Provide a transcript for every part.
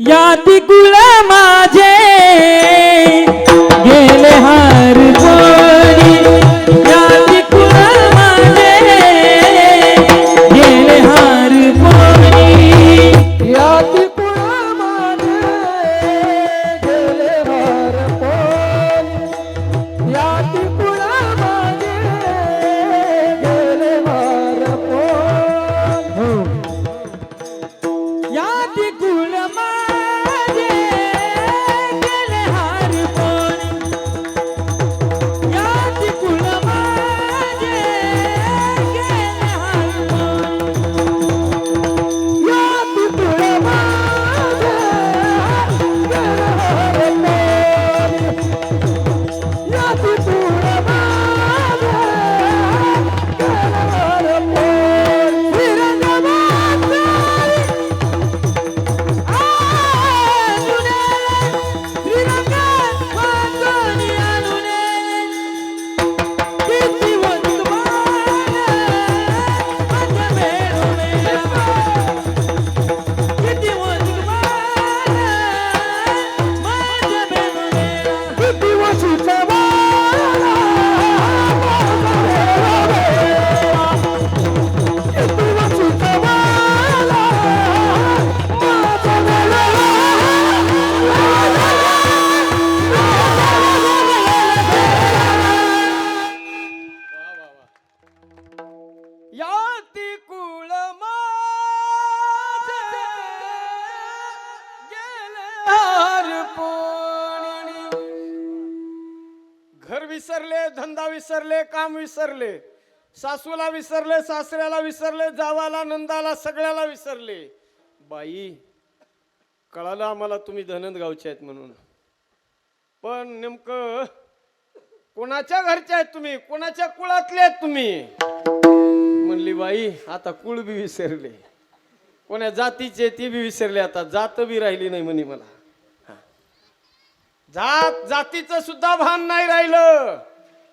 याती कुळ माझे गेले हाय. याती कुळ घर विसरले धंदा विसरले काम विसरले सासूला विसरले सासऱ्याला विसरले जावाला नंदाला सगळ्याला विसरले. बाई कळालं आम्हाला तुम्ही धनंद गावचे आहेत म्हणून. पण नेमकं कोणाच्या घरच्या आहेत तुम्ही? कोणाच्या कुळातले आहेत तुम्ही? म्हणली बाई आता कुळ बी विसरले. कोण्या जातीचे ती बी विसरले आता. जात बी राहिली नाही म्हणे मला. जात जातीचं सुद्धा भान नाही राहिलं.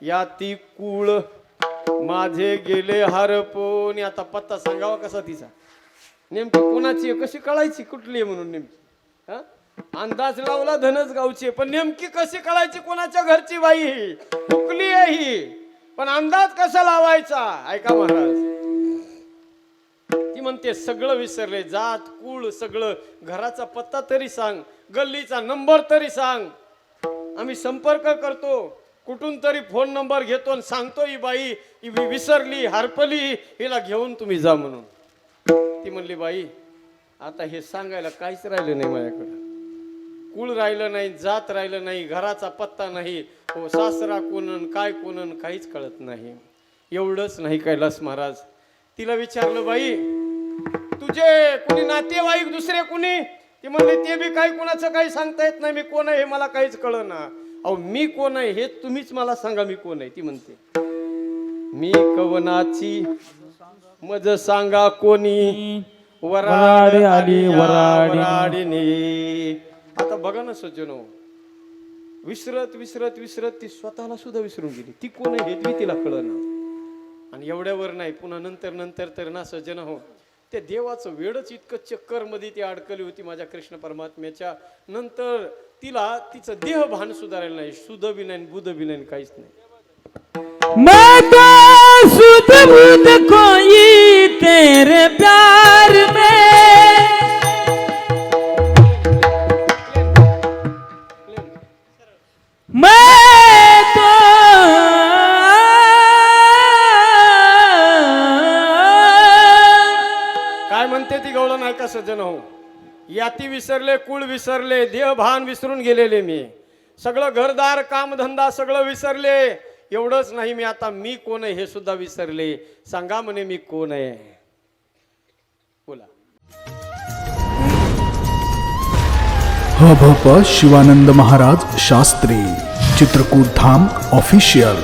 या ती कुळ माझे गेले हरपून. आता पत्ता सांगावा कसा तिचा? नेमकी कोणाची कशी कळायची? कुठली आहे म्हणून नेमकी? हा? अंदाज लावला धनच गावची पण नेमकी कशी कळायची? कोणाच्या घरची बाई ही? चुकली आहे ही? पण अंदाज कसा लावायचा? ऐका महाराज. ती म्हणते सगळं विसरले जात कुळ सगळं. घराचा पत्ता तरी सांग गल्लीचा नंबर तरी सांग. आम्ही संपर्क करतो कुठून तरी फोन नंबर घेतो आणि सांगतो ही बाई ही विसरली हरपली हिला घेऊन तुम्ही जा म्हणून. ती म्हणली बाई आता हे सांगायला काहीच राहिलं नाही माझ्याकडं. कुळ राहिलं नाही जात राहिलं नाही घराचा पत्ता नाही हो सासरा कोणन काय कोणन काहीच कळत नाही. एवढंच नाही कैलास महाराज. तिला विचारलं बाई तुझे कुणी नातेवाईक दुसरे कुणी? ती म्हणले ते बी काही कुणाचं काही सांगता येत नाही मी कोण आहे हे मला काहीच कळ ना अहो मी कोण आहे हे तुम्हीच मला सांगा मी कोण आहे? ती म्हणते. मी कवनाची मज सांगा कोणी? वराड आली वराडीने. आता बघा ना सज्जनो विसरत विसरत विसरत ती स्वतःला सुद्धा विसरून गेली. ती कोण आहे हे बी तिला कळना आणि एवढ्यावर नाही पुन्हा नंतर नंतर तर ना सज्जन हो त्या देवाचं वेळच इतकं चक्करमध्ये ती अडकली होती माझ्या कृष्ण परमात्म्याच्या. नंतर तिला तिचं देह भान सुधारायला नाही सुध बी नाही बुध बी नाही काहीच नाही. मैं सुध बुध कोई तेरे प्यार विसरून गेलेले मी. सगळं घरदार कामधंदा सगळं विसरले. एवढंच नाही मी आता मी कोण आहे हे सुद्धा विसरले. सांगा म्हणे मी कोण आहे. बोला. हभप शिवानंद महाराज शास्त्री चित्रकूट धाम ऑफिशियल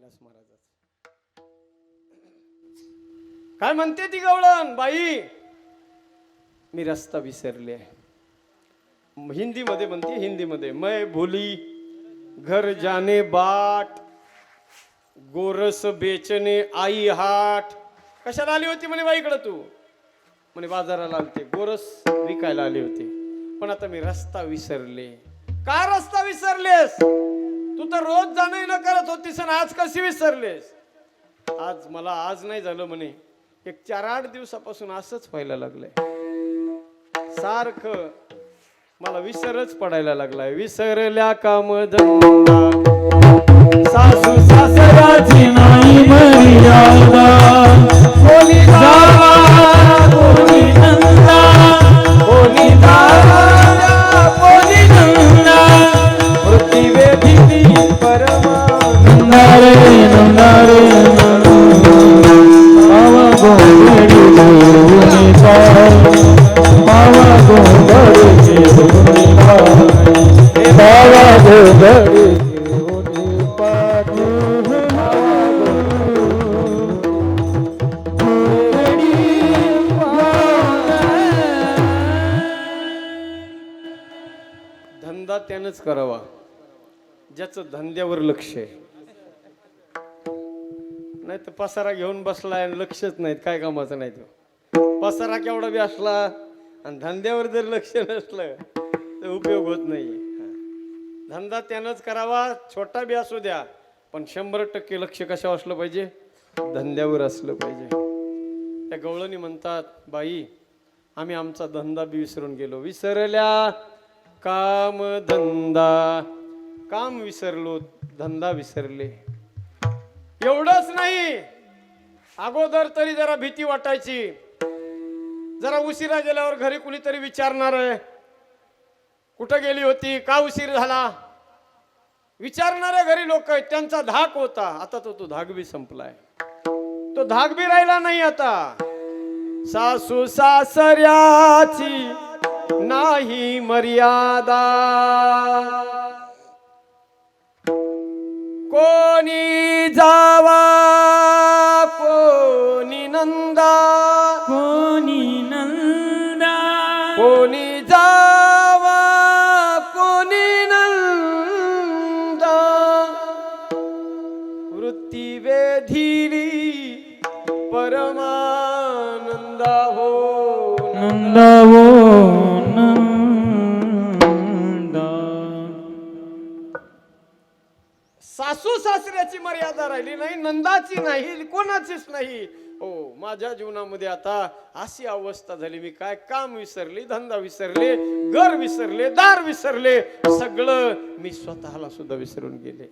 कैलास महाराजाच. काय म्हणते ती गवळण बाई? मी रस्ता विसरले हिंदीमध्ये म्हणते हिंदीमध्ये मै भोली घर जाने बाट गोरस बेचने आई हाट. कशाला आली होती म्हणे बाईकडं तू? म्हणे बाजाराला आलते गोरस विकायला आले होते. पण आता मी रस्ता विसरले. का रस्ता विसरलेस? तू तर रोज जाणं न करत होतीस आणि आज कशी विसरलेस? आज मला आज नाही झालं म्हणे. एक चार आठ दिवसापासून असंच व्हायला लागलंय. सारखं मला विसरच पडायला लागलाय. विसरल्या काम सासू सासराची नाही धंदा करावा. ज्याचं धंद्यावर लक्ष आहे. नाही तर पसारा घेऊन बसलाय आणि लक्षच नाहीत काय कामाचं नाही तो. पसारा केवढा बी असला आणि धंद्यावर जर लक्ष नसलं तर उपयोग होत नाही धंदा त्यानंच करावा छोटा बी असू द्या पण शंभर टक्के लक्ष कशावर असलं पाहिजे? धंद्यावर असलं पाहिजे. त्या गवळणी म्हणतात बाई आम्ही आमचा धंदा बी विसरून गेलो. विसरल्या काम धंदा. काम विसरलो धंदा विसरले. एवढंच नाही. अगोदर तरी जरा भीती वाटायची. जरा उशिरा गेल्यावर घरी कुणीतरी विचारणार आहे. कुठं गेली होती? का उशीर झाला? विचारणाऱ्या घरी लोक आहेत. त्यांचा धाक होता. आता तो तो धाक बी संपलाय. तो धाक बी राहिला नाही आता. सासू सासऱ्याची नाही मर्यादा. कोणी जावा कोणी नंदा. कोणी नंदा. कोणी जावा कोणी नंदा. वृत्ती वेधिली परमानंदा हो. नंदा सासू सासऱ्याची मर्यादा राहिली नाही नंदाची नाही कोणाचीच नाही. हो माझ्या जीवनामध्ये आता अशी अवस्था झाली मी काय काम विसरली धंदा विसरले घर विसरले दार विसरले सगळं मी स्वतःला सुद्धा विसरून गेले.